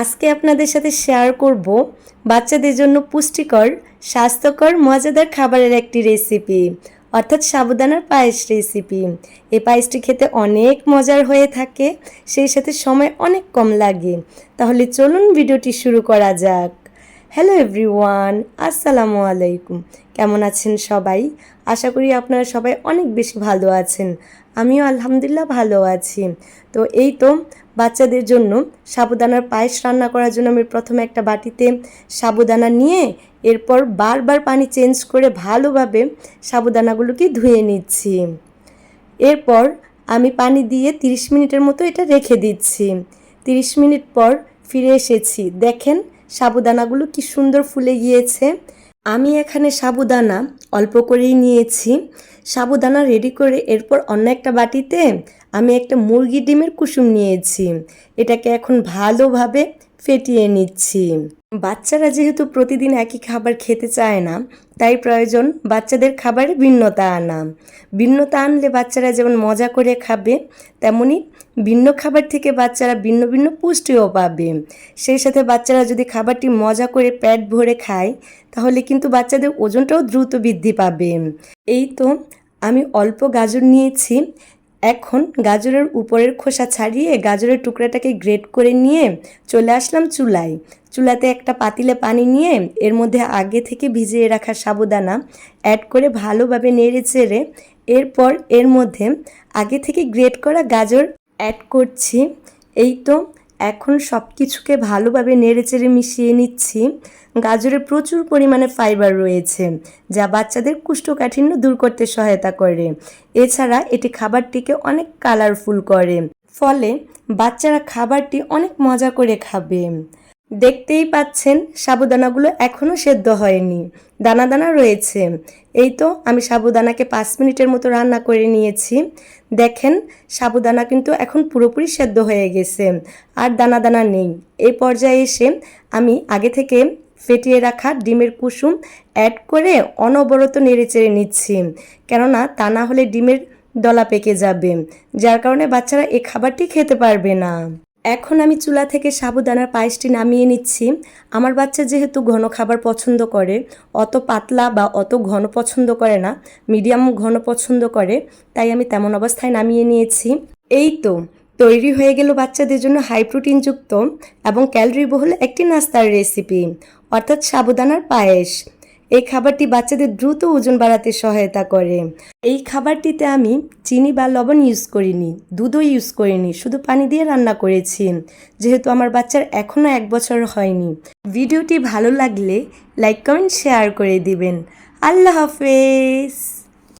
আজকে আপনাদের সাথে শেয়ার করব বাচ্চাদের জন্য পুষ্টিকর, স্বাস্থ্যকর, মজাদার খাবারের একটি রেসিপি অর্থাৎ সাবুদানার পায়েস রেসিপি এই পায়েসটি খেতে অনেক মজার হয়ে থাকে, সেই সাথে সময় অনেক কম লাগে। তাহলে চলুন ভিডিওটি শুরু করা যাক। হ্যালো এভরিওয়ান আসসালামু আলাইকুম কেমন আছেন সবাই? আশা করি আপনারা সবাই অনেক বেশি ভালো আছেন। আমিও আলহামদুলিল্লাহ ভালো আছি। তো এই তো বাচ্চাদের জন্য সাবুদানার পায়েস রান্না করার জন্য আমি প্রথমে একটা বাটিতে সাবুদানা নিয়ে এরপর বারবার পানি চেঞ্জ করে ভালোভাবে সাবুদানাগুলোকে ধুয়ে নিচ্ছি। এরপর আমি পানি দিয়ে 30 মিনিটের মতো এটা রেখে দিচ্ছি। 30 মিনিট পর ফিরে এসেছি। দেখেন সাবুদানাগুলো কি সুন্দর ফুলে গিয়েছে। আমি এখানে সাবুদানা অল্প করেই নিয়েছি। সাবুদানা রেডি করে এরপর অন্য একটা বাটিতে আমি একটা মুরগি ডিমের কুসুম নিয়েছি। এটাকে এখন ভালোভাবে ফেটিয়ে নিচ্ছি। বাচ্চারা যেহেতু প্রতিদিন একই খাবার খেতে চায় না, তাই প্রয়োজন বাচ্চাদের খাবারে ভিন্নতা আনা। ভিন্নতা আনলে বাচ্চারা যেমন মজা করে খাবে, তেমনি ভিন্ন খাবার থেকে বাচ্চারা ভিন্ন ভিন্ন পুষ্টিও পাবে। সেই সাথে বাচ্চারা যদি খাবারটি মজা করে পেট ভরে খায়, তাহলে কিন্তু বাচ্চাদের ওজনটাও দ্রুত বৃদ্ধি পাবে। এই তো আমি অল্প গাজর নিয়েছি এখন গাজরের উপরের খোসা ছাড়িয়ে গাজরের টুকরাটাকে গ্রেট করে নিয়ে চলে আসলাম চুলায়। চুলাতে একটা পাতিলে পানি নিয়ে এর মধ্যে আগে থেকে ভিজিয়ে রাখা সাবুদানা অ্যাড করে ভালোভাবে নেড়ে চেড়ে এরপর এর মধ্যে আগে থেকে গ্রেট করা গাজর অ্যাড করছি। এই তো এখন সব কিছুকে ভালোভাবে নেড়েচেড়ে মিশিয়ে নিচ্ছি। গাজরে প্রচুর পরিমাণে ফাইবার রয়েছে, যা বাচ্চাদের কুষ্ঠকাঠিন্য দূর করতে সহায়তা করে। এছাড়া এটি খাবারটিকে অনেক কালারফুল করে, ফলে বাচ্চারা খাবারটি অনেক মজা করে খাবে। দেখতেই পাচ্ছেন, সাবুদানাগুলো এখনও সেদ্ধ হয়নি। দানা দানা রয়েছে। এই তো আমি সাবুদানাকে পাঁচ মিনিটের মতো রান্না করে নিয়েছি। দেখেন, সাবুদানা কিন্তু এখন পুরোপুরি সেদ্ধ হয়ে গেছে। আর দানা দানা নেই। এই পর্যায়ে এসে আমি আগে থেকে ফেটিয়ে রাখা ডিমের কুসুম অ্যাড করে অনবরত নেড়েচেড়ে নিচ্ছি। কেননা তা না হলে ডিমের দলা পেকে যাবে, যার কারণে বাচ্চারা এই খাবারটি খেতে পারবে না। এখন আমি চুলা থেকে সাবুদানার পায়েসটি নামিয়ে নিচ্ছি। আমার বাচ্চা যেহেতু ঘন খাবার পছন্দ করে, অত পাতলা বা অত ঘন পছন্দ করে না, মিডিয়াম ঘন পছন্দ করে, তাই আমি তেমন অবস্থায় নামিয়ে নিয়েছি। এই তো, তৈরি হয়ে গেল বাচ্চাদের জন্য হাই প্রোটিনযুক্ত এবং ক্যালোরি বহুল একটি নাস্তার রেসিপি অর্থাৎ সাবুদানার পায়েস। এই খাবারটি বাচ্চাদের দ্রুত ওজন বাড়াতে সহায়তা করে। এই খাবারটিতে আমি চিনি বা লবণ ইউজ করিনি, দুধও ইউজ করিনি, শুধু পানি দিয়ে রান্না করেছি, যেহেতু আমার বাচ্চার এখনও এক বছর হয়নি। ভিডিওটি ভালো লাগলে লাইক কমেন্ট শেয়ার করে দিবেন। আল্লাহ হাফেজ!